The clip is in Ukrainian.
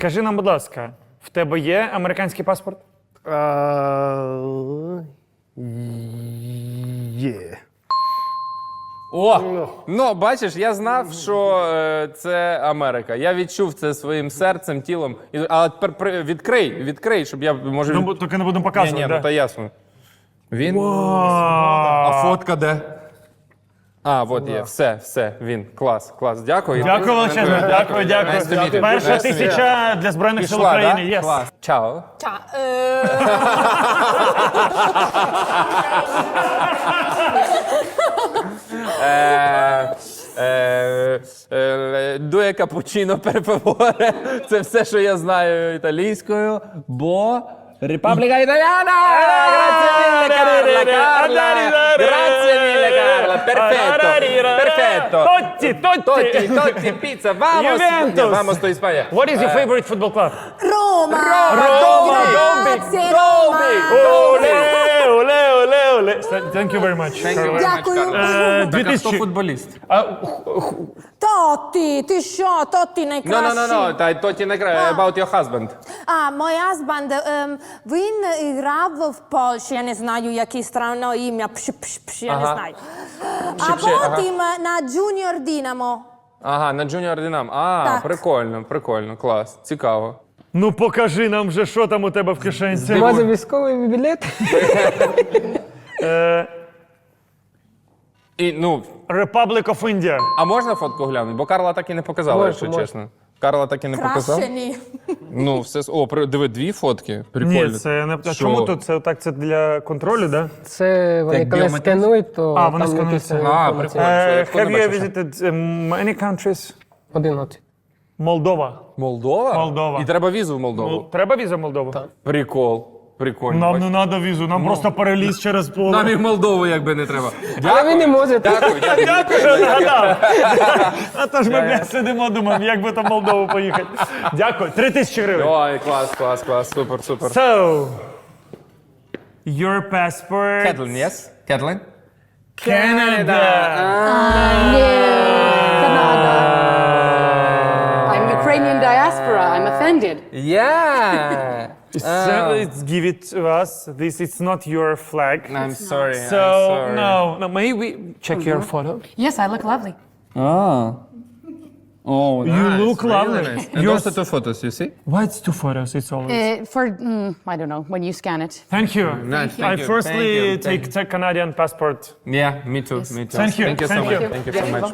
Кажи нам, будь ласка, в тебе є американський паспорт? Е, Є. О! Ну, бачиш, я знав, що е, це Америка. Я відчув це своїм серцем, тілом. І, але тепер при- відкрий, відкрий, щоб я може. Ну, від- бо- тільки не будемо Ні, показувати. ні, да? ну та ясно. Він. А, А фотка де? А, от є. Все, все, він. Клас, клас. Дякую. Дякую величезно, дякую, дякую. Nice to meet you. Перша Nice to meet you. тисяча для Збройних сил Пішла, України. да? Клас. Чао. Та, е, Е, е, е, Дує капучино per. Це все, що я знаю італійською, бо Републіка Італіана! Grazie mille, Carla, Carla! Grazie mille, Carla! Perfetto! Perfetto! Totti, Totti! Totti, Totti, pizza, vamos! Juventus! Vamos to Italia! What is your favorite football club? Рома! Roma, Grazie, Рома! Оле, оле, оле, оле. Thank you very much. Carla. Дякую. Е, Так, а хто 2000. футболіст? А, Тотті, ти що? Тотті No, найкращий. no, no, no, та Totti не грає, about your husband. А, мой husband, ем, він грав в Польщі, я не знаю, яке странне ім'я, пш, пш, пш, я не Ага. знаю. А Пш, пш, ага. потім на Junior Динамо. Ага, на Junior Dynamo. А, Так. прикольно, прикольно, клас, цікаво. Ну покажи нам вже, що там у тебе в кишенці. Може військовий білет? Е, І, ну, Republic of India. а можна фотку глянути? Бо Карла так і не показала, Можна, якщо можна. чесно. Карла так і не показав. Краще ні. Ну, все. с- О, при- диви, дві фотки. Прикольно. Ні, це не а Що? чому тут це так? Це для контролю, да? Це вони Як коли біометричний? сканують, то А, вони там сканують написано. А, прикольно. Е, я have you бачив, visited um, any countries? 11. Молдова. Молдова? Молдова. І треба візу в Молдову. Ну, треба віза в Молдову? Прикол. Прикольно. Нам не треба візу, нам просто переліз через поле. Нам і в Молдову якби не треба. Але ви не можете. Дякую, дякую. Дякую, що нагадав. А то ж ми блядь, сидимо, думаємо, як би там в Молдову поїхати. Дякую. Три тисячі гривень. Ой, клас, клас, клас, супер, супер. So, your passport. Кетлин, yes? Кетлин? Canada. I'm Ukrainian diaspora. I'm offended. Yeah. So, let's give it to us. This is not your flag. I'm sorry. So, I'm sorry. no, no, may we check your photo? Yes, I look lovely. Oh, You look lovely. And You're also two photos, you see? Why it's two photos? It's always. Uh, for mm, I don't know when you scan it. Thank you. Nice, I you, firstly thank you, take, thank take Canadian passport. Yeah, me too, me too. Thank you, Thank you so thank much. you. Thank you so much.